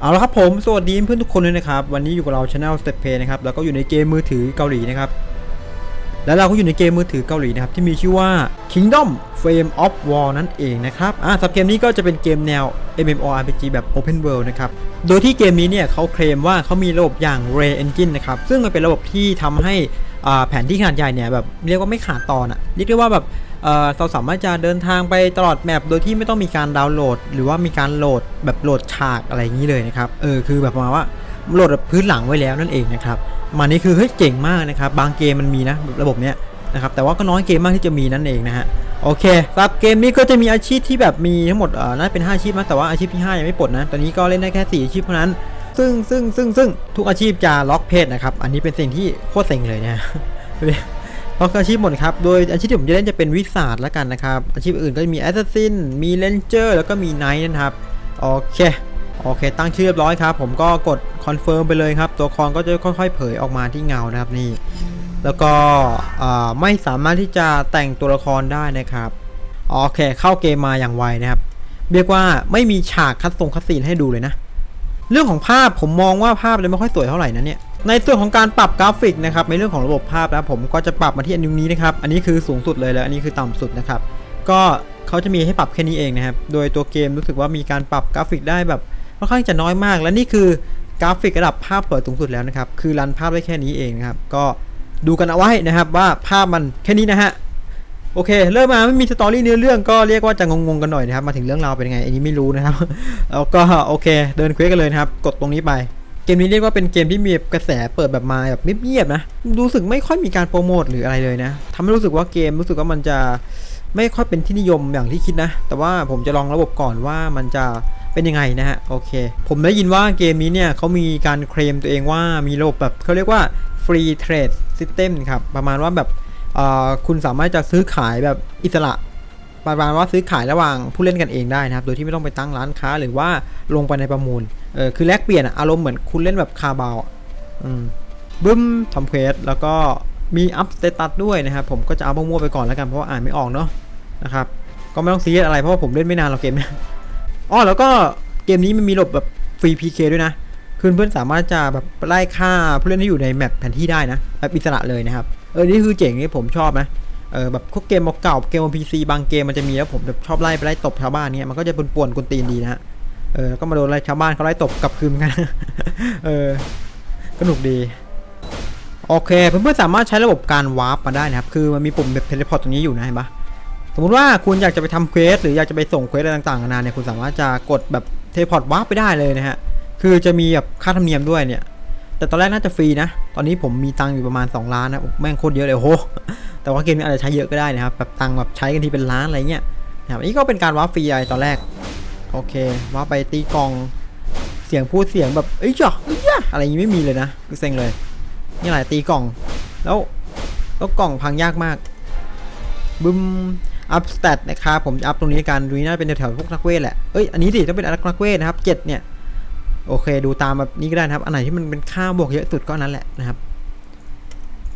เอาละครับผม สวัสดีเพื่อนทุกคนเลยนะครับ วันนี้อยู่กับเรา Channel Step Play นะครับ แล้วก็อยู่ในเกมมือถือเกาหลีนะครับ แล้วเราก็อยู่ในเกมมือถือเกาหลีนะครับ ที่มีชื่อว่า Kingdom Frame of War นั่นเองนะครับ อ่าสับเกมนี้ก็จะเป็นเกมแนว MMORPG แบบ Open World นะครับ โดยที่เกมนี้เนี่ยเขาเคลมว่าเขามีระบบอย่าง Ray Engine นะครับ ซึ่งมันเป็นระบบที่ทำให้แผนที่ขนาดใหญ่เนี่ยแบบเรียกว่าไม่ขาดตอนอะเรียกได้ว่าแบบเเราสามารถจะเดินทางไปตลอดแมปโดยที่ไม่ต้องมีการดาวน์โหลด หรือว่ามีการโหลดแบบโหลดฉากอะไรอย่างนี้เลยนะครับเออคือแบบประมาณว่าโหลดแบบพื้นหลังไว้แล้วนั่นเองนะครับมันนี่คือเฮ้ยเจ๋งมากนะครับบางเกมมันมีนะระบบเนี้ยนะครับแต่ว่าก็น้อยเกมมากที่จะมีนั่นเองนะฮะโอเคสำหรับเกมนี้ก็จะมีอาชีพที่แบบมีทั้งหมดเออน่าจะเป็น 5 อาชีพนะแต่ว่าอาชีพที่ 5 ยังไม่ปลดนะตอนนี้ก็เล่นได้แค่ 4 อาชีพเท่านั้น ซึ่งซึ่งซึ่งซึ่งทุกอาชีพจะล็อกเพจนะครับ อันนี้เป็นสิ่งที่โคตรเซ็งเลยเนะเพราะอาชีพหมดครับ โดยอาชีพที่ผมจะเล่นจะเป็นวิสาดแล้วกันนะครับ อาชีพอื่นก็จะมีแอสซัสซิน มีเลนเจอร์แล้วก็มีไนท์นะครับ โอเค โอเค ตั้งชื่อเรียบร้อยครับ ผมก็กดคอนเฟิร์มไปเลยครับ ตัวละครก็จะค่อยๆ เผยออกมาที่เงานะครับนี่ แล้วก็ไม่สามารถที่จะแต่งตัวละครได้นะครับ โอเค เข้าเกมมาอย่างไวนะครับ เรียกว่าไม่มีฉากคัดทรงคัดซีนให้ดูเลยนะ เรื่องของภาพผมมองว่าภาพเลยไม่ค่อยสวยเท่าไหร่นะเนี่ยในส่วนของการปรับกราฟิกนะครับในเรื่องของระบบภาพนะผมก็จะปรับมาที่อันนี้นะครับอันนี้คือสูงสุดเลยแล้วอันนี้คือต่ำสุดนะครับก็เขาจะมีให้ปรับแค่นี้เองนะครับโดยตัวเกมรู้สึกว่ามีการปรับกราฟิกได้แบบค่อนข้างจะน้อยมาก และนี่คือกราฟิกระดับภาพเปิดสูงสุดแล้วนะครับคือรันภาพได้แค่นี้เองนะครับก็ดูกันเอาไว้นะครับว่าภาพมันแค่นี้นะฮะ โอเค เริ่มมาไม่มีสตอรี่เนื้อเรื่องก็เรียกว่าจะงงๆกันหน่อยนะครับ มาถึงเรื่องราวเป็นยังไง อันนี้ไม่รู้นะครับ แล้วก็โอเค เดินเควสกันเลยนะครับ กดตรงนี้ไป เกมนี้เรียกว่าเป็นเกมที่มีกระแสเปิดแบบมาแบบเงียบๆนะ รู้สึกไม่ค่อยมีการโปรโมทหรืออะไรเลยนะทำให้รู้สึกว่าเกมรู้สึกว่ามันจะไม่ค่อยเป็นที่นิยมอย่างที่คิดนะ แต่ว่าผมจะลองระบบก่อนว่ามันจะเป็นยังไงนะฮะ โอเค ผมได้ยินว่าเกมนี้เนี่ยเขามีการเคลมตัวเองว่ามีระบบแบบเขาเรียกว่า free trade system ครับ ประมาณว่าแบบ คุณสามารถจะซื้อขายแบบอิสระประมาณว่าซื้อขายระหว่างผู้เล่นกันเองได้นะครับ โดยที่ไม่ต้องไปตั้งร้านค้าหรือว่าลงไปในประมูลเออคือแลกเปลี่ยนอารมณ์เหมือนคุณเล่นแบบคาบาวอืมบึ้มทำเควสแล้วก็มีอัพสเตตัสด้วยนะครับ ผมก็จะเอามั่วไปก่อนแล้วกันเพราะว่าอ่านไม่ออกเนาะนะครับก็ไม่ต้องซีเรียสอะไรเพราะว่าผมเล่นไม่นานหรอกเกมเนี้ยอ๋อแล้วก็เกมนี้มันมีระบบแบบฟรี PK ด้วยนะคือเพื่อนสามารถจะแบบไล่ฆ่าผู้เล่นที่อยู่ในแมปแผนที่ได้นะแบบอิสระเลยนะครับ เออนี่คือเจ๋งนี่ผมชอบนะเออแบบพวกเกมเก่าเกมพีซีบางเกมมันจะมีแล้วผมแบบชอบไล่ไปไล่ตบชาวบ้านเนี่ยมันก็จะป่วนๆกวนตีนดีนะฮะเออแล้วก็มาโดนไล่ชาวบ้านเขาไล่ตบกลับคืนเหมือนกันเออสนุกดีโอเคเพื่อนๆสามารถใช้ระบบการวาร์ปมาได้นะครับ คือมันมีปุ่มแบบเทเลพอร์ตตรงนี้อยู่นะเห็นปะสมมติว่าคุณอยากจะไปทำเควสหรืออยากจะไปส่งเควสอะไรต่างๆนานาเนี่ยคุณสามารถจะกดแบบเทเลพอร์ตวาร์ปไปได้เลยนะฮะคือจะมีแบบค่าธรรมเนียมด้วยเนี่ย แต่ตอนแรกน่าจะฟรีนะ ตอนนี้ผมมีตังค์อยู่ประมาณ 2 ล้านนะ แม่งโคตรเยอะเลยโห แต่ว่าเกมนี้อาจจะใช้เยอะก็ได้นะครับ แบบตังค์แบบใช้กันทีเป็นล้านอะไรเงี้ยนะครับอันนี้ก็เป็นการวาร์ปฟรีไรตอนแรก โอเควาร์ไปตีกลอง เสียงพูดเสียงแบบ เอ้ยจ้ะเอ้ยจ้ะอะไรอย่างงี้ไม่มีเลยนะคือเซ็งเลย นี่อะไรตีกล่อง แล้วแล้วกล่องพังยากมาก บึมอัพสเตตนะครับ ผมจะอัพตรงนี้กันดูนี่น่าจะเป็นแถวๆพวกนักเวทแหละ เอ้ย อันนี้ดิต้องเป็นนักเวทนะครับเจ็ดเนี่ย โอเค ดูตามแบบนี้ก็ได้นะครับ อันไหนที่มันเป็นค่าบวกเยอะสุดก็นั้นแหละนะครับ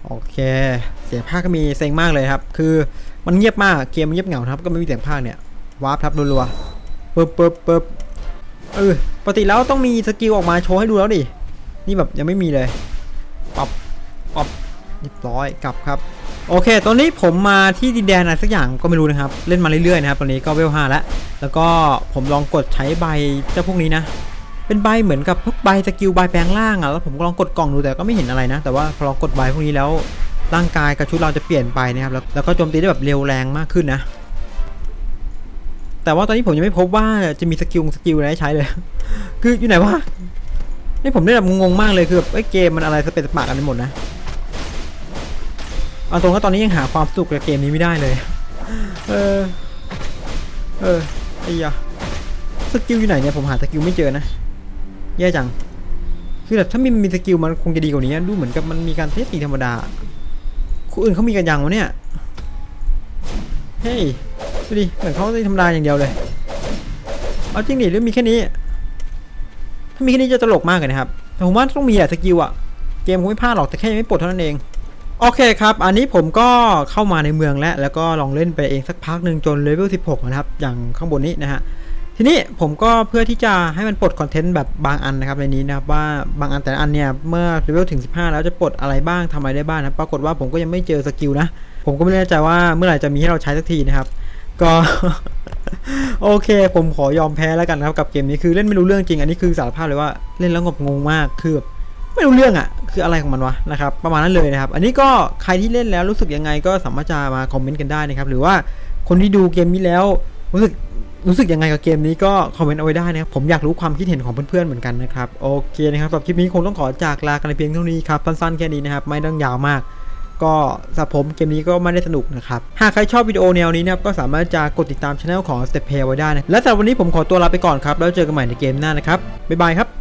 โอเค เสียงภาคก็มีเซ็งมากเลยครับ คือมันเงียบมากเกมมันเงียบเหงาครับ ก็ไม่มีเสียงภาคเนี่ยวาร์ปทับรัวๆปึ๊บปึ๊บปึ๊บเออปกติแล้วต้องมีสกิลออกมาโชว์ให้ดูแล้วดิ นี่แบบยังไม่มีเลยปับปับเรียบร้อยกลับครับ โอเค ตอนนี้ผมมาที่ดินแดนอะไรสักอย่างก็ไม่รู้นะครับ เล่นมาเรื่อยๆนะครับ ตอนนี้ก็เวลห้าแล้ว แล้วก็ผมลองกดใช้ใบเจ้าพวกนี้นะ เป็นใบเหมือนกับพวกใบสกิลใบแปลงร่างอะแล้วผมก็ลองกดกล่องดูแต่ก็ไม่เห็นอะไรนะ แต่ว่าพอลองกดใบพวกนี้แล้วร่างกายกับชุดเราจะเปลี่ยนไปนะครับแล้วแล้วก็โจมตีได้แบบเร็วแรงมากขึ้นนะ แต่ว่าตอนนี้ผมยังไม่พบว่าจะมีสกิลสกิลอะไรให้ใช้เลย คืออยู่ไหนวะนี่ผมได้แบบงงมากเลยคือแบบไอ้เกมมันอะไรสเปซสปากันไปหมดนะเอาตรงก็ตอนนี้ยังหาความสุขกับเกมนี้ไม่ได้เลย เออ เออไอ้ยะสกิลอยู่ไหนเนี่ยผมหาสกิลไม่เจอนะ แย่จัง คือแบบถ้ามีมีสกิลมันคงจะดีกว่านี้ ดูเหมือนกับมันมีการเทสตีธรรมดา คนอื่นเขามีกันยังวะเนี่ย เฮ้ยดูดิ เหมือนเขาตีธรรมดาอย่างเดียวเลย เอาจริงดิหรือมีแค่นี้ ถ้ามีแค่นี้จะตลกมากเลยนะครับ แต่ผมว่าต้องมีอะสกิลอะเกมคงไม่พลาดหรอก แต่แค่ยังไม่ปลดเท่านั้นเองโอเคครับ อันนี้ผมก็เข้ามาในเมืองแล้ว แล้วก็ลองเล่นไปเองสักพักหนึ่งจนเลเวล 16 นะครับ อย่างข้างบนนี้นะฮะ ทีนี้ผมก็เพื่อที่จะให้มันปลดคอนเทนต์แบบบางอันนะครับในนี้นะครับว่าบางอันแต่อันเนี่ยเมื่อเลเวลถึง 15 แล้วจะปลดอะไรบ้างทำอะไรได้บ้างนะปรากฏว่าผมก็ยังไม่เจอสกิลนะ ผมก็ไม่แน่ใจว่าเมื่อไหร่จะมีให้เราใช้สักทีนะครับ ก็โอเค ผมขอยอมแพ้แล้วกันนะครับกับเกมนี้คือเล่นไม่รู้เรื่องจริง อันนี้คือสารภาพเลยว่าเล่นแล้วงบงงมากคือแบบไม่รู้เรื่องอะ คืออะไรของมันวะนะครับประมาณนั้นเลยนะครับ อันนี้ก็ใครที่เล่นแล้วรู้สึกยังไงก็สามารถจะมาคอมเมนต์กันได้นะครับหรือว่าคนที่ดูเกมนี้แล้วรู้สึก รู้สึกยังไงกับเกมนี้ก็คอมเมนต์เอาไว้ได้นะครับผมอยากรู้ความคิดเห็นของเพื่อนๆเหมือนกันนะครับโอเคนะครับสำหรับคลิปนี้คงต้องขอจากลากันไปเพียงเท่านี้ครับสั้นๆแค่นี้นะครับไม่ต้องยาวมากก็สำหรับผมเกมนี้ก็ไม่ได้สนุกนะครับ หากใครชอบวิดีโอแนวนี้นะครับก็สามารถจะกดติดตามช่องของ Step Play ไว้ได้นะและสำหรับวันนี้ผมขอตัวลาไปก่อนครับ แล้วเจอกันใหม่ในเกมหน้านะครับ บ๊ายบายครับ